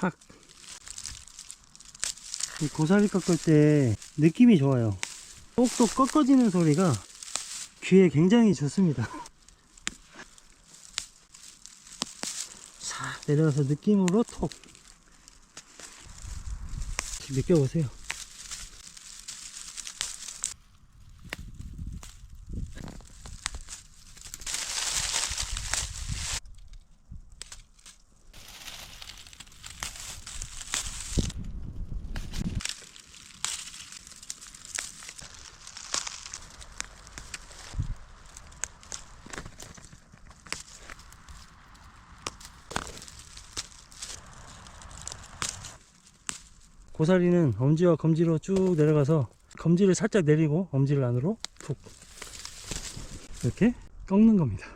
탁. 이 고사리 꺾을 때 느낌이 좋아요. 똑똑 꺾어지는 소리가 귀에 굉장히 좋습니다. 자, 내려와서 느낌으로 톡. 느껴보세요. 고사리는 엄지와 검지로 쭉 내려가서 검지를 살짝 내리고 엄지를 안으로 푹 이렇게 꺾는 겁니다.